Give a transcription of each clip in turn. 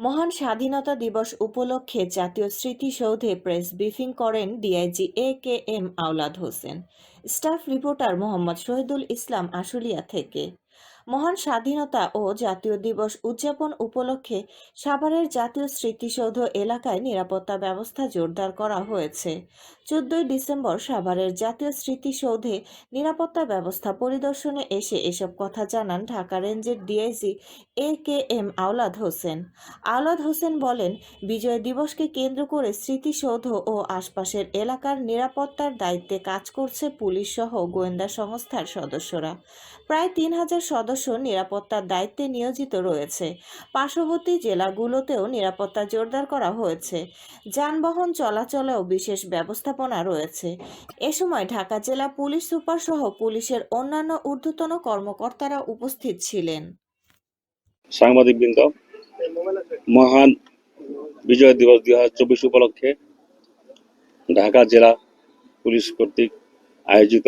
মহান স্বাধীনতা দিবস উপলক্ষে জাতীয় স্মৃতিসৌধে প্রেস ব্রিফিং করেন DIG A K M Aolad Hossain. Staff reporter Mohammad Shahidul Islam Ashulia থেকে। মহান স্বাধীনতা ও জাতীয় দিবস উদযাপন উপলক্ষে সাভারের জাতীয় স্মৃতিসৌধ এলাকায় নিরাপত্তা ব্যবস্থা জোরদার করা হয়েছে। চোদ্দই ডিসেম্বর সাভারের জাতীয় স্মৃতিসৌধে নিরাপত্তা ব্যবস্থা পরিদর্শনে এসে এসব কথা জানান ঢাকা রেঞ্জের DIG A K M Awlad Hossain. Awlad Hossain বলেন, বিজয় দিবসকে কেন্দ্র করে স্মৃতিসৌধ ও আশপাশের এলাকার নিরাপত্তার দায়িত্বে কাজ করছে পুলিশ সহ গোয়েন্দা সংস্থার সদস্যরা। প্রায় তিন হাজার সদস্য নিরাপত্তার দায়িত্বে নিয়োজিত রয়েছে। পার্শ্ববর্তী জেলাগুলোতেও নিরাপত্তা জোরদার করা হয়েছে। যানবাহন চলাচলেও বিশেষ ব্যবস্থাপনা রয়েছে। এ সময় ঢাকা জেলা পুলিশ সুপার সহ পুলিশের অন্যান্য ঊর্ধ্বতন কর্মকর্তারা উপস্থিত ছিলেন। সাংবাদিকবৃন্দ, মহান বিজয় দিবস দুই হাজার চব্বিশ উপলক্ষে ঢাকা জেলা পুলিশ কর্তৃক আয়োজিত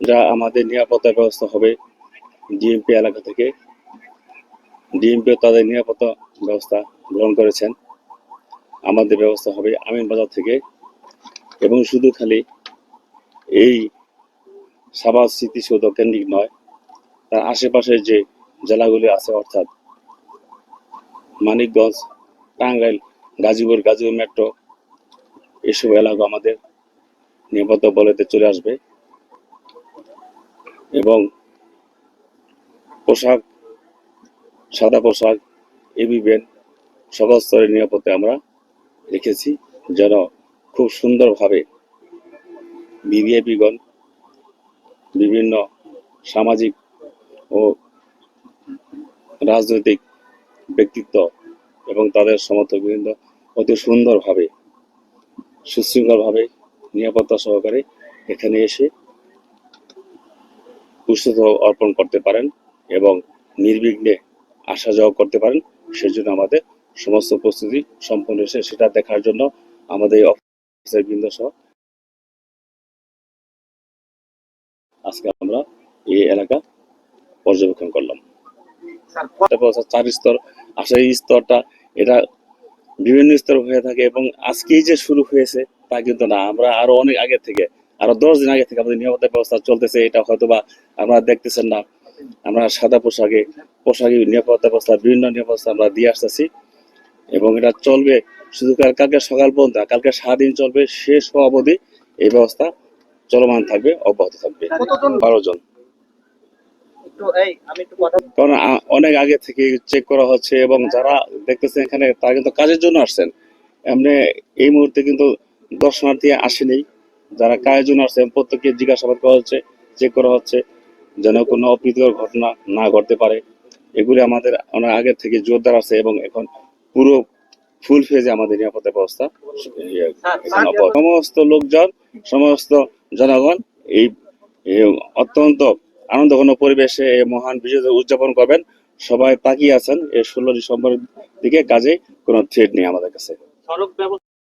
যা আমাদের নিরাপত্তা ব্যবস্থা হবে ডিএমপি এলাকা থেকে ডিএমপি তাদের নিরাপত্তা ব্যবস্থা গ্রহণ করেছেন। আমাদের ব্যবস্থা হবে আমিন বাজার থেকে এবং শুধু খালি এই সাবাস স্মৃতিসৌধ কেন্দ্রিক নয়, তার আশেপাশের যে জেলাগুলি আছে, অর্থাৎ মানিকগঞ্জ, টাঙ্গাইল, গাজীপুর গাজীপুর মেট্রো, এসব এলাকা আমাদের নিরাপত্তা বলয়তে চলে আসবে এবং পোশাক, সাদা পোশাক এবি ব্যান্ড সকল স্তরের নিরাপত্তা আমরা রেখেছি যেন খুব সুন্দরভাবে ভিভিআইপিগণ বিভিন্ন সামাজিক ও রাজনৈতিক ব্যক্তিত্ব এবং তাদের সমর্থকবৃন্দ অতি সুন্দরভাবে, সুশৃঙ্খলভাবে, নিরাপত্তা সহকারে এখানে এসে পুষ্পত অর্পণ করতে পারেন। এবং নির্বিঘ্নে আসা যাওয়া করতে পারেন, সেজন্য আমাদের সমস্ত প্রস্তুতি সম্পন্ন হয়েছে। সেটা দেখার জন্য আমাদের অফিসার বৃন্দ সহ আজকে আমরা এই এলাকা পর্যবেক্ষণ করলাম। চার স্তর আসলে এই স্তরটা এটা বিভিন্ন স্তর হয়ে থাকে এবং আজকেই যে শুরু হয়েছে তা কিন্তু না। আমরা আরও অনেক আগে থেকে, আরও দশ দিন আগে থেকে আমাদের নিরাপত্তা ব্যবস্থা চলতেছে। এটা হয়তো বা আপনারা দেখতেছেন না। আমরা সাদা পোশাকে পোশাকে নিরাপত্তা ব্যবস্থা বিভিন্ন নিরাপত্তা আমরা দিয়ে আসতেছি। এবং এটা চলবে শুধু কালকে সকাল পর্যন্ত কালকে সারাদিন চলবে শেষ হওয়া অবধি এই ব্যবস্থা চলমান থাকবে অব্যাহত থাকবে। বারো জন। কারণ অনেক আগে থেকে চেক করা হচ্ছে এবং যারা দেখতেছেন এখানে তারা কিন্তু কাজের জন্য আসছেন। এমনি এই মুহূর্তে কিন্তু দর্শনার্থী আসেনি। যারা কাজের জন্য আসছেন প্রত্যেককে জিজ্ঞাসাবাদ করা হচ্ছে চেক করা হচ্ছে। যেন কোনো অপ্রীতিকর ঘটনা না ঘটতে পারে। এগুলি আমাদের অনেক আগে থেকে জোরদার আছে এবং এখন পুরো ফুল ফেজে আমাদের নিরাপত্তা ব্যবস্থা। সমস্ত লোকজন, সমস্ত জনগণ এই এই অত্যন্ত আনন্দঘন পরিবেশে এই মহান বিজয় উদযাপন করবেন। সবাই তাকিয়ে আছেন এই ষোলো ডিসেম্বরের দিকে কাজে কোনো থ্রেড নেই আমাদের কাছে। সড়ক ব্যবস্থা